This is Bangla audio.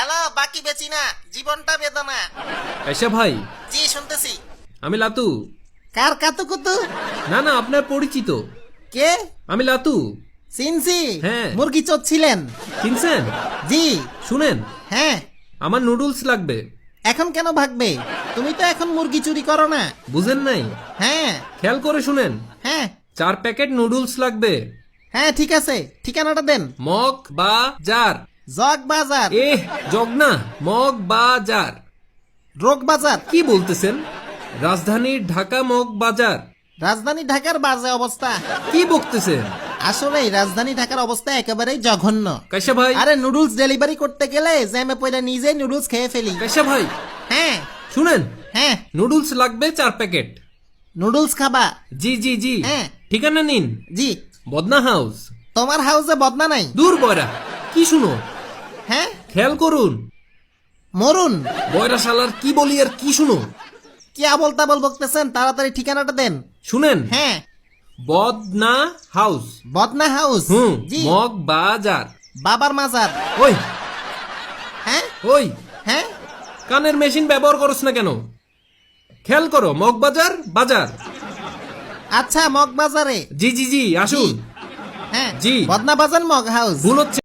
হ্যালো বাকি বেচি না। জীবনটা বেদনা। এসা ভাই। জি শুনতেছি। আমি লাতু। কার কাতু কুতু? না না আপনার পরিচিত। কে? আমি লাতু। সিনসি? হ্যাঁ। মুরগি চচ্ছিলেন চিনছেন? জি। শুনেন। হ্যাঁ। আমার নুডলস লাগবে। এখন কেন ভাগবে? তুমি তো এখন মুরগি চুরি করো না। বুঝেন নাই? হ্যাঁ। খেয়াল করে শুনেন। হ্যাঁ। চার প্যাকেট নুডলস লাগবে। হ্যাঁ ঠিক আছে। ঠিকানাটা দেন। মগ বা জার। জগ বাজার এ জগ না মগ বা জার রোগ বাজার কি বলতেছেন? রাজধানীর ঢাকা মগ বাজার রাজধানী ঢাকার বাজে অবস্থা। কি বকতেছেন? আসলে রাজধানী ঢাকার অবস্থা একেবারেই জঘন্য। কাইসা ভাই। আরে নুডলস ডেলিভারি করতে গেলে জ্যামে পয়লা নিজেই নুডলস খেয়ে ফেলি। কাইসা ভাই। হ্যাঁ। শুনেন হ্যাঁ। নুডলস লাগবে চার প্যাকেট। নুডলস খাবা? জি জি জি। হ্যাঁ। ঠিকানা নিন। জি। বদনা হাউস। তোমার হাউসে বদনা নাই? দূর বয়রা। কি শুনো? হ্যাঁ? খেয়াল করুন। মরুন। বয়রা শালার কি বলি আর কি শুনো? কি আবল তাবল বকতেছেন? তাড়াতাড়ি ঠিকানাটা দেন। শুনেন। হ্যাঁ। বদনা হাউস। বদনা হাউস? হুম জি। মগ বাজার। বাবার মাজার। ওই। হ্যাঁ? ওই। হ্যাঁ? কানের মেশিন ব্যবহার করছ না কেন? খেয়াল করো মগ বাজার বাজার। আচ্ছা মগ বাজারে। জি জি জি আসুন। হ্যাঁ। জি। বদনা বাজার মগ হাউস। ভুল হচ্ছে।